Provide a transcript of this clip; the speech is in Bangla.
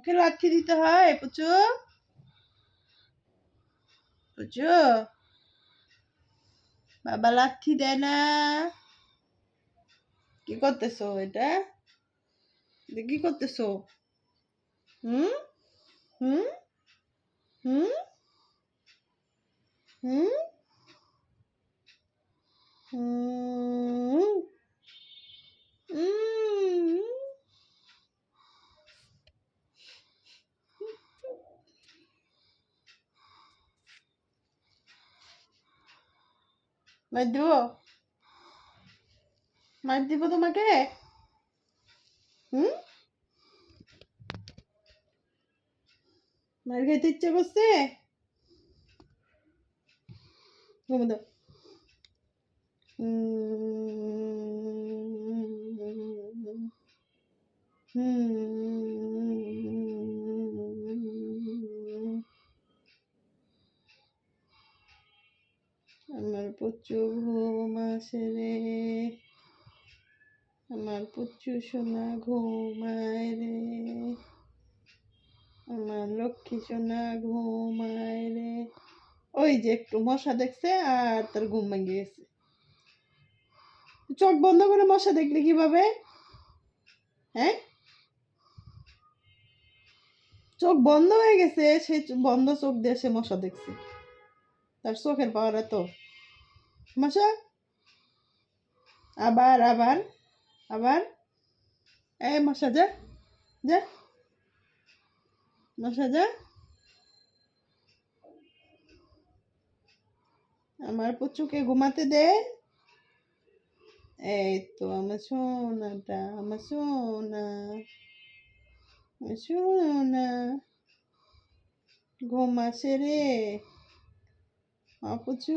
ওকে লাঠি দিতে হয়, পুচু। পুচু। বাবা লাঠি দেয় না। কি করতেছো এটা কি করতেছো? হুম? হুম? হুম হুম হুম মার দিব মার দিব তোমাকে? হুম? মার খাইতে ইচ্ছে করছে? ঘুমো দাও আমার প্রচুর ঘুম আসে রে। আমার পুচু সোনা ঘুমায় রে। আমার লক্ষ্মী সোনা ঘুমায় রে। ওই যে একটু মশা দেখছে আর তার ঘুম ভেঙে গেছে। চোখ বন্ধ করে মশা দেখলি কীভাবে? হ্যাঁ? চোখ বন্ধ হয়ে গেছে, সে বন্ধ চোখ দিয়ে সে মশা দেখছে। তার চোখের পাওয়ার এত মশা আবার আবার আবার এই মশা যা যা মশা যা আমার পুচুকে ঘুমাতে দে এই তো আমার সোনাটা আমার সোনা সোনা ঘুম আসে রে আপুচু